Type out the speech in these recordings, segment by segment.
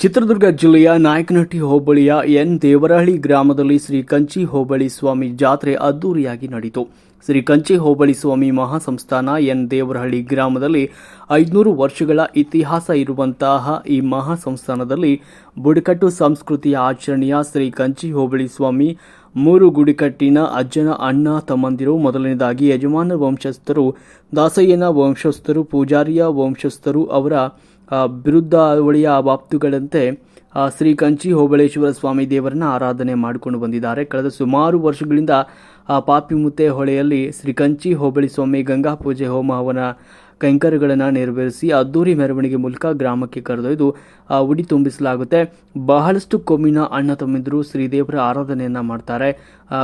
ಚಿತ್ರದುರ್ಗ ಜಿಲ್ಲೆಯ ನಾಯಕನಹಟ್ಟಿ ಹೋಬಳಿಯ ಎನ್ ದೇವರಹಳ್ಳಿ ಗ್ರಾಮದಲ್ಲಿ ಶ್ರೀ ಕಂಚಿ ಹೋಬಳಿ ಸ್ವಾಮಿ ಜಾತ್ರೆ ಅದ್ದೂರಿಯಾಗಿ ನಡೆಯಿತು. ಶ್ರೀ ಕಂಚಿ ಹೋಬಳಿ ಸ್ವಾಮಿ ಮಹಾಸಂಸ್ಥಾನ ಎನ್ ದೇವರಹಳ್ಳಿ ಗ್ರಾಮದಲ್ಲಿ ಐದುನೂರು ವರ್ಷಗಳ ಇತಿಹಾಸ ಇರುವಂತಹ ಈ ಮಹಾಸಂಸ್ಥಾನದಲ್ಲಿ ಬುಡಕಟ್ಟು ಸಂಸ್ಕೃತಿಯ ಆಚರಣೆಯ ಶ್ರೀ ಕಂಚಿ ಹೋಬಳಿ ಸ್ವಾಮಿ ಮೂರು ಗುಡಿಕಟ್ಟಿನ ಅಜ್ಜನ ಅಣ್ಣ ತಮ್ಮಂದಿರು ಮೊದಲನೇದಾಗಿ ಯಜಮಾನ ವಂಶಸ್ಥರು, ದಾಸಯ್ಯನ ವಂಶಸ್ಥರು, ಪೂಜಾರಿಯ ವಂಶಸ್ಥರು ಅವರ ಆ, ಒಳಿಯ ಬಾಪ್ತುಗಳಂತೆ ಶ್ರೀ ಕಂಚಿ ಹೋಬಳೇಶ್ವರ ಸ್ವಾಮಿ ದೇವರನ್ನ ಆರಾಧನೆ ಮಾಡಿಕೊಂಡು ಬಂದಿದ್ದಾರೆ. ಕಳೆದ ಸುಮಾರು ವರ್ಷಗಳಿಂದ ಪಾಪಿಮುತ್ತೆ ಹೊಳೆಯಲ್ಲಿ ಶ್ರೀ ಕಂಚಿ ಹೋಬಳಿ ಸ್ವಾಮಿ ಗಂಗಾ ಪೂಜೆ ಹೋಮ ಹವನ ಕೈಂಕರ್ಯಗಳನ್ನು ನೆರವೇರಿಸಿ ಅದ್ದೂರಿ ಮೆರವಣಿಗೆ ಮೂಲಕ ಗ್ರಾಮಕ್ಕೆ ಕರೆದೊಯ್ದು ಉಡಿ ತುಂಬಿಸಲಾಗುತ್ತೆ. ಬಹಳಷ್ಟು ಕೊಮ್ಮಿನ ಅಣ್ಣ ತಮ್ಮಿದ್ರು ಶ್ರೀದೇವರ ಆರಾಧನೆಯನ್ನು ಮಾಡ್ತಾರೆ.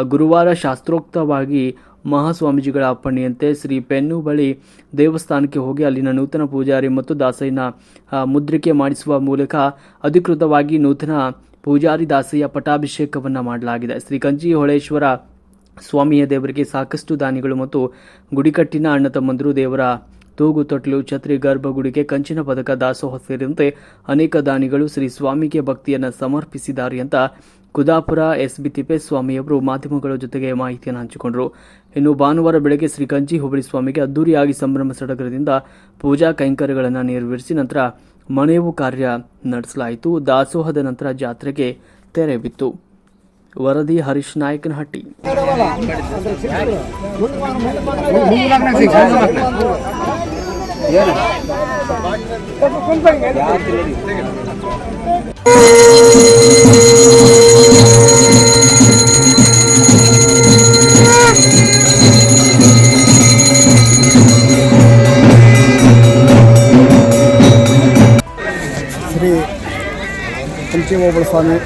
ಗುರುವಾರ ಶಾಸ್ತ್ರೋಕ್ತವಾಗಿ ಮಹಾಸ್ವಾಮೀಜಿಗಳ ಅಪ್ಪಣೆಯಂತೆ ಶ್ರೀ ಪೆನ್ನು ಬಳಿ ದೇವಸ್ಥಾನಕ್ಕೆ ಹೋಗಿ ಅಲ್ಲಿನ ನೂತನ ಪೂಜಾರಿ ಮತ್ತು ದಾಸಯ್ಯನ ಮುದ್ರಿಕೆ ಮಾಡಿಸುವ ಮೂಲಕ ಅಧಿಕೃತವಾಗಿ ನೂತನ ಪೂಜಾರಿ ದಾಸಯ್ಯ ಪಟಾಭಿಷೇಕವನ್ನು ಮಾಡಲಾಗಿದೆ. ಶ್ರೀ ಕಂಚಿ ಹೊಳೇಶ್ವರ ಸ್ವಾಮಿಯ ದೇವರಿಗೆ ಸಾಕಷ್ಟು ದಾನಿಗಳು ಮತ್ತು ಗುಡಿಕಟ್ಟಿನ ಅಣ್ಣ ತಮ್ಮಂದರು, ದೇವರ ತೂಗು ತೊಟ್ಲು ಛತ್ರಿ ಗರ್ಭಗುಡಿಗೆ ಕಂಚಿನ ಪದಕ, ದಾಸೋಹ ಸೇರಿದಂತೆ ಅನೇಕ ದಾನಿಗಳು ಶ್ರೀ ಸ್ವಾಮಿಗೆ ಭಕ್ತಿಯನ್ನು ಸಮರ್ಪಿಸಿದ್ದಾರೆ ಅಂತ ಕುದಾಪುರ ಎಸ್ ಬಿ ತಿಪ್ಪೇಸ್ವಾಮಿಯವರು ಮಾಧ್ಯಮಗಳ ಜೊತೆಗೆ ಮಾಹಿತಿಯನ್ನು ಹಂಚಿಕೊಂಡರು. ಇನ್ನು ಭಾನುವಾರ ಬೆಳಗ್ಗೆ ಶ್ರೀ ಕಂಚಿ ಹೋಬಳಿ ಸ್ವಾಮಿಗೆ ಅದ್ದೂರಿಯಾಗಿ ಸಂಭ್ರಮ ಸಡಗರದಿಂದ ಪೂಜಾ ಕೈಂಕರ್ಯಗಳನ್ನು ನೆರವೇರಿಸಿ ನಂತರ ಮನೆಯವು ಕಾರ್ಯ ನಡೆಸಲಾಯಿತು. ದಾಸೋಹದ ನಂತರ ಜಾತ್ರೆಗೆ ತೆರೆ ಬಿತ್ತು. ವರದಿ ಹರೀಶ್ ನಾಯಕನಹಟ್ಟಿ. ಹೋಬಳ ಸ್ವಾಮಿ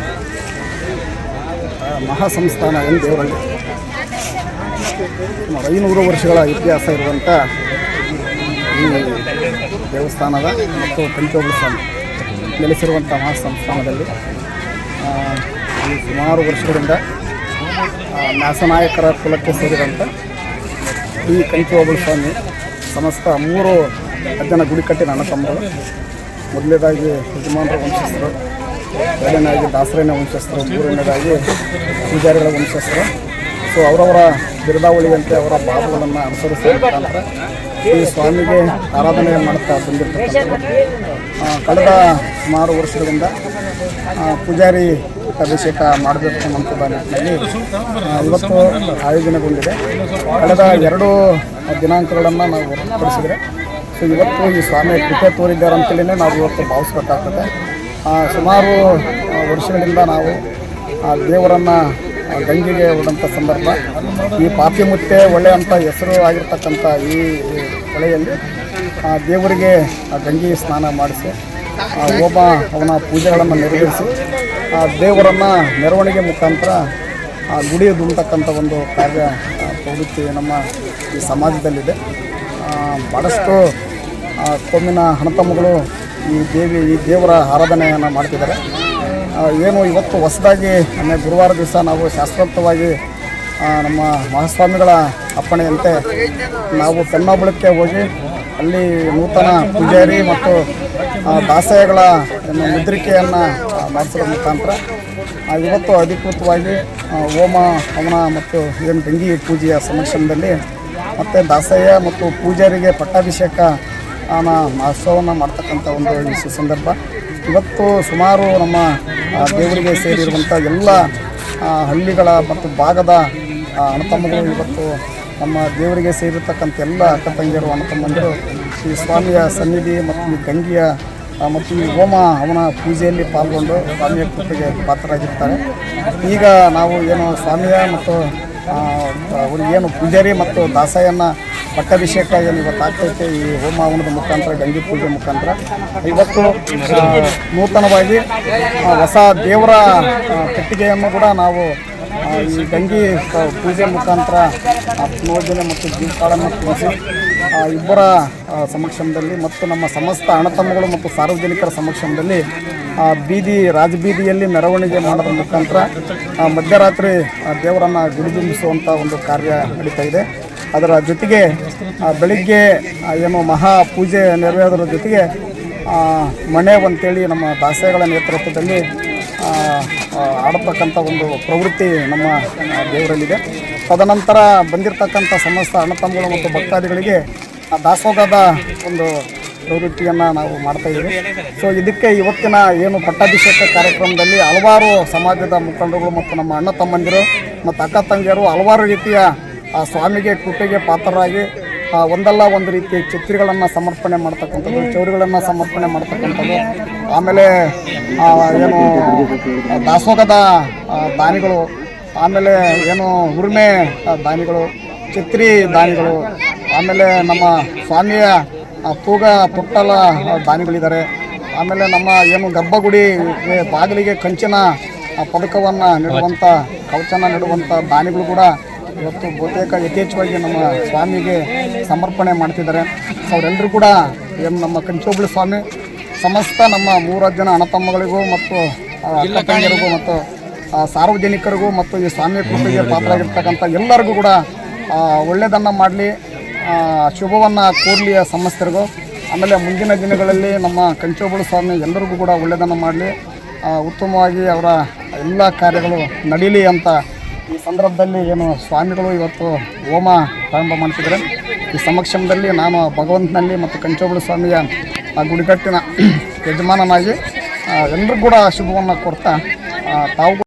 ಮಹಾಸಂಸ್ಥಾನ ಎನ್ ದೇವರಲ್ಲಿ ಸುಮಾರು ಐನೂರು ವರ್ಷಗಳ ಇತಿಹಾಸ ಇರುವಂಥ ಈ ದೇವಸ್ಥಾನದ ಮತ್ತು ಕಂಚಿ ಹೋಬಳ ಸ್ವಾಮಿ ನೆಲೆಸಿರುವಂಥ ಮಹಾಸಂಸ್ಥಾನದಲ್ಲಿ ಈ ಸುಮಾರು ವರ್ಷಗಳಿಂದ ನ್ಯಾಸನಾಯಕರ ಕುಲಕ್ಕೆ ಸೇರಿದಂಥ ಈ ಕಂಚಿ ಸ್ವಾಮಿ ಸಮಸ್ತ ಮೂರು ಅಜ್ಜನ ಗುಡಿಕಟ್ಟಿನ ಅಣ್ಣ ತಮ್ಮರು ಮೊದಲನೇದಾಗಿ ಯಜಮಾನರ, ವಂಶಸ್ಥರು ಎರಡನೇದಾಗಿ ದಾಸರನ ವಂಶಸ್ಥರು ಮೂರನೇದಾಗಿ ಪೂಜಾರಿಗಳ ವಂಶಸ್ಥರು. ಸೊ ಅವರವರ ಬಿರುದಾವಳಿಯಂತೆ ಅವರ ಭಾವಗಳನ್ನು ಅನುಸರಿಸುವ ಮುಖಾಂತರ ಈ ಸ್ವಾಮಿಗೆ ಆರಾಧನೆ ಮಾಡ್ತಾ ಬಂದಿರ್ತಕ್ಕಂಥದ್ದು ಕಳೆದ ಸುಮಾರು ವರ್ಷಗಳಿಂದ ಪೂಜಾರಿ ಅಭಿಷೇಕ ಮಾಡಬೇಕು ಅನ್ನುವಂಥದ್ದು ನಿಟ್ಟಿನಲ್ಲಿ ಇವತ್ತು ಆಯೋಜನೆಗೊಂಡಿದೆ. ಕಳೆದ ಎರಡು ದಿನಾಂಕಗಳನ್ನು ನಾವು ಹೊರತುಪಡಿಸಿದರೆ, ಸೊ, ಇವತ್ತು ಈ ಸ್ವಾಮಿ ಕೃಪೆ ತೋರಿದ್ದಾರೆ ಅಂತಲೇ ನಾವು ಇವತ್ತು ಭಾವಿಸ್ಬೇಕಾಗ್ತದೆ. ಸುಮಾರು ವರ್ಷಗಳಿಂದ ನಾವು ದೇವರನ್ನು ಗಂಗೆಗೆ ಹೋದಂಥ ಸಂದರ್ಭ. ಈ ಪಾಪಿ ಮುತ್ತೆ ಹೊಳೆ ಅಂತ ಹೆಸರು ಆಗಿರ್ತಕ್ಕಂಥ ಈ ಹೊಳೆಯಲ್ಲಿ ಆ ದೇವರಿಗೆ ಆ ಗಂಗೆ ಸ್ನಾನ ಮಾಡಿಸಿ ಆ ಹೋಮ ಅವನ ಪೂಜೆಗಳನ್ನು ನೆರವೇರಿಸಿ ಆ ದೇವರನ್ನು ಮೆರವಣಿಗೆ ಮುಖಾಂತರ ಆ ಗುಡಿ ದುಂಬತಕ್ಕಂಥ ಒಂದು ಕಾರ್ಯ ಪ್ರವೃತ್ತಿ ನಮ್ಮ ಈ ಸಮಾಜದಲ್ಲಿದೆ. ಭಾಳಷ್ಟು ಆ, ಕೊಮ್ಮಿನ ಹಣತಮ್ಮಗಳು ಈ ದೇವಿ, ಈ ದೇವರ ಆರಾಧನೆಯನ್ನು ಮಾಡ್ತಿದ್ದಾರೆ. ಏನು ಇವತ್ತು ಹೊಸದಾಗಿ ಮೊನ್ನೆ ಗುರುವಾರ ದಿವಸ ನಾವು ಶಾಸ್ತ್ರೋಕ್ತವಾಗಿ ನಮ್ಮ ಮಹಾಸ್ವಾಮಿಗಳ ಅಪ್ಪಣೆಯಂತೆ ನಾವು ಪೆನ್ನಾಬಳಕ್ಕೆ ಹೋಗಿ ಅಲ್ಲಿ ನೂತನ ಪೂಜಾರಿ ಮತ್ತು ದಾಸಯಗಳ ಮುದ್ರಿಕೆಯನ್ನು ಮಾಡಿಸೋದ್ರ ಮುಖಾಂತರ ಇವತ್ತು ಅಧಿಕೃತವಾಗಿ ಹೋಮ, ಹವನ ಮತ್ತು ಏನು ಬೆಂಗಿ ಪೂಜೆಯ ಸಮಕ್ಷಮದಲ್ಲಿ ಮತ್ತು ದಾಸಯ್ಯ ಮತ್ತು ಪೂಜಾರಿಗೆ ಪಟ್ಟಾಭಿಷೇಕ ಮಹೋತ್ಸವವನ್ನು ಮಾಡ್ತಕ್ಕಂಥ ಒಂದು ಸಂದರ್ಭ. ಸುಸಂದರ್ಭ ಇವತ್ತು ಸುಮಾರು ನಮ್ಮ ದೇವರಿಗೆ ಸೇರಿರುವಂಥ ಎಲ್ಲ ಹಳ್ಳಿಗಳ ಮತ್ತು ಭಾಗದ ಆ, ಅಣ್ಣತಮ್ಮಗಳು ಇವತ್ತು ನಮ್ಮ ದೇವರಿಗೆ ಸೇರಿರ್ತಕ್ಕಂಥ ಎಲ್ಲ ಅಕ್ಕ ತಂಗಿಯರು ಅಣತಮ್ಮಂದರು ಈ ಸ್ವಾಮಿಯ ಸನ್ನಿಧಿ ಮತ್ತು ಈ ಗಂಗೆಯ ಮತ್ತು ಈ ಹೋಮ ಅವನ ಪೂಜೆಯಲ್ಲಿ ಪಾಲ್ಗೊಂಡು ಸ್ವಾಮಿಯ ಕೃಪೆಗೆ ಪಾತ್ರರಾಗಿರ್ತಾರೆ. ಈಗ ನಾವು ಏನು ಸ್ವಾಮಿಯ ಮತ್ತು ಅವ್ರಿಗೆ ಏನು ಪೂಜಾರಿ ಮತ್ತು ದಾಸಯ್ಯನ ಪಟ್ಟಾಭಿಷೇಕ ಏನು ಇವತ್ತು ಆಗ್ತೈತೆ ಈ ಹೋಮ ಹವನದ ಮುಖಾಂತರ ಗಂಗೆ ಪೂಜೆ ಮುಖಾಂತರ. ಇವತ್ತು ನೂತನವಾಗಿ ಹೊಸ ದೇವರ ಕಟ್ಟಿಗೆಯನ್ನು ಕೂಡ ನಾವು ಈ ಗಂಗೆ ಪೂಜೆ ಮುಖಾಂತರ ಆತ್ಮೋಜನೆ ಮತ್ತು ತಿಳಿಸಿ ಆ, ಇಬ್ಬರ ಸಮಕ್ಷಮದಲ್ಲಿ ಮತ್ತು ನಮ್ಮ ಸಮಸ್ತ ಅಣತಮ್ಮಗಳು ಮತ್ತು ಸಾರ್ವಜನಿಕರ ಸಮಕ್ಷಮದಲ್ಲಿ ಬೀದಿ, ರಾಜಬೀದಿಯಲ್ಲಿ ಮೆರವಣಿಗೆ ಮಾಡೋದ್ರ ಮುಖಾಂತರ ಮಧ್ಯರಾತ್ರಿ ದೇವರನ್ನು ಗುಡಿದುಂಬಿಸುವಂಥ ಒಂದು ಕಾರ್ಯ ನಡೀತಾ ಇದೆ. ಅದರ ಜೊತೆಗೆ ಬೆಳಿಗ್ಗೆ ಏನು ಮಹಾ ಪೂಜೆ ನೆರವೇರೋದ್ರ ಜೊತೆಗೆ ಮನೆ ಅಂತೇಳಿ ನಮ್ಮ ದಾಸೆಗಳ ನೇತೃತ್ವದಲ್ಲಿ ಆಡತಕ್ಕಂಥ ಒಂದು ಪ್ರವೃತ್ತಿ ನಮ್ಮ ದೇವರಲ್ಲಿದೆ. ತದನಂತರ ಬಂದಿರತಕ್ಕಂಥ ಸಮಸ್ತ ಅಣ್ಣ ತಮ್ಮಗಳು ಮತ್ತು ಭಕ್ತಾದಿಗಳಿಗೆ, ಆ ದಾಸೋಹದ ಒಂದು ಪ್ರವೃತ್ತಿಯನ್ನು ನಾವು ಮಾಡ್ತಾ ಇದ್ದೀವಿ. ಸೊ ಇದಕ್ಕೆ ಇವತ್ತಿನ ಏನು ಪಟ್ಟಾಭಿಷೇಕ ಕಾರ್ಯಕ್ರಮದಲ್ಲಿ ಹಲವಾರು ಸಮಾಜದ ಮುಖಂಡರುಗಳು ಮತ್ತು ನಮ್ಮ ಅಣ್ಣ ತಮ್ಮಂದಿರು ಮತ್ತು ಅಕ್ಕ ತಂಗಿಯರು ಹಲವಾರು ರೀತಿಯ, ಆ, ಸ್ವಾಮಿಗೆ ಕೃಪೆಗೆ ಪಾತ್ರರಾಗಿ ಒಂದಲ್ಲ ಒಂದು ರೀತಿ ಚಿತ್ರಗಳನ್ನು ಸಮರ್ಪಣೆ ಮಾಡ್ತಕ್ಕಂಥದ್ದು, ಚೌರಿಗಳನ್ನು ಸಮರ್ಪಣೆ ಮಾಡ್ತಕ್ಕಂಥದ್ದು, ಆಮೇಲೆ ಏನು ದಾಸೋಗದ ದಾನಿಗಳು, ಆಮೇಲೆ ಏನು ಉರುಮೆ ದಾನಿಗಳು, ಛತ್ರಿ ದಾನಿಗಳು, ಆಮೇಲೆ ನಮ್ಮ ಸ್ವಾಮಿಯ ತೂಗ ಪುಟ್ಟಲ ದಾನಿಗಳಿದ್ದಾರೆ. ಆಮೇಲೆ ನಮ್ಮ ಏನು ಗರ್ಭಗುಡಿ ಬಾಗಿಲಿಗೆ ಕಂಚಿನ ಪದಕವನ್ನು ನೀಡುವಂಥ ಕವಚನ ನೀಡುವಂಥ ದಾನಿಗಳು ಕೂಡ ಇವತ್ತು ಬಹುತೇಕ ಯಥೇಚ್ಛವಾಗಿ ನಮ್ಮ ಸ್ವಾಮಿಗೆ ಸಮರ್ಪಣೆ ಮಾಡ್ತಿದ್ದಾರೆ. ಸೊ ಅವರೆಲ್ಲರೂ ಕೂಡ ಏನು ನಮ್ಮ ಕಂಚೋಬಳಿ ಸ್ವಾಮಿ ಸಮಸ್ತ ನಮ್ಮ ಮೂರು ಜನ ಅಣ್ಣತಮ್ಮಗಳಿಗೂ ಮತ್ತು ತಂಗಿಯರಿಗೂ ಮತ್ತು ಸಾರ್ವಜನಿಕರಿಗೂ ಮತ್ತು ಈ ಸ್ವಾಮಿ ಕೃಪೆಗೆ ಪಾತ್ರರಾಗಿರ್ತಕ್ಕಂಥ ಎಲ್ಲರಿಗೂ ಕೂಡ ಒಳ್ಳೆಯದನ್ನು ಮಾಡಲಿ. ಶುಭವನ್ನು ಕೋರಲಿ ಆ ಸಮಸ್ತರಿಗೂ ಆಮೇಲೆ ಮುಂದಿನ ದಿನಗಳಲ್ಲಿ ನಮ್ಮ ಕಂಚೋಬಳು ಸ್ವಾಮಿ ಎಲ್ಲರಿಗೂ ಕೂಡ ಒಳ್ಳೆಯದನ್ನು ಮಾಡಲಿ. ಉತ್ತಮವಾಗಿ ಅವರ ಎಲ್ಲ ಕಾರ್ಯಗಳು ನಡೀಲಿ ಅಂತ ಈ ಸಂದರ್ಭದಲ್ಲಿ ಏನು ಸ್ವಾಮಿಗಳು ಇವತ್ತು ಹೋಮ ಪ್ರಾರಂಭ ಮಾಡ್ತಿದ್ದಾರೆ. ಈ ಸಮಕ್ಷಮದಲ್ಲಿ ನಾನು ಭಗವಂತನಲ್ಲಿ ಮತ್ತು ಕಂಚೋಬಳು ಸ್ವಾಮಿಯ ಆ ಗುಡಿಗಟ್ಟಿನ ಯಜಮಾನನಾಗಿ ಎಲ್ಲರಿಗೂ ಕೂಡ ಶುಭವನ್ನು ಕೊಡ್ತಾ ತಾವು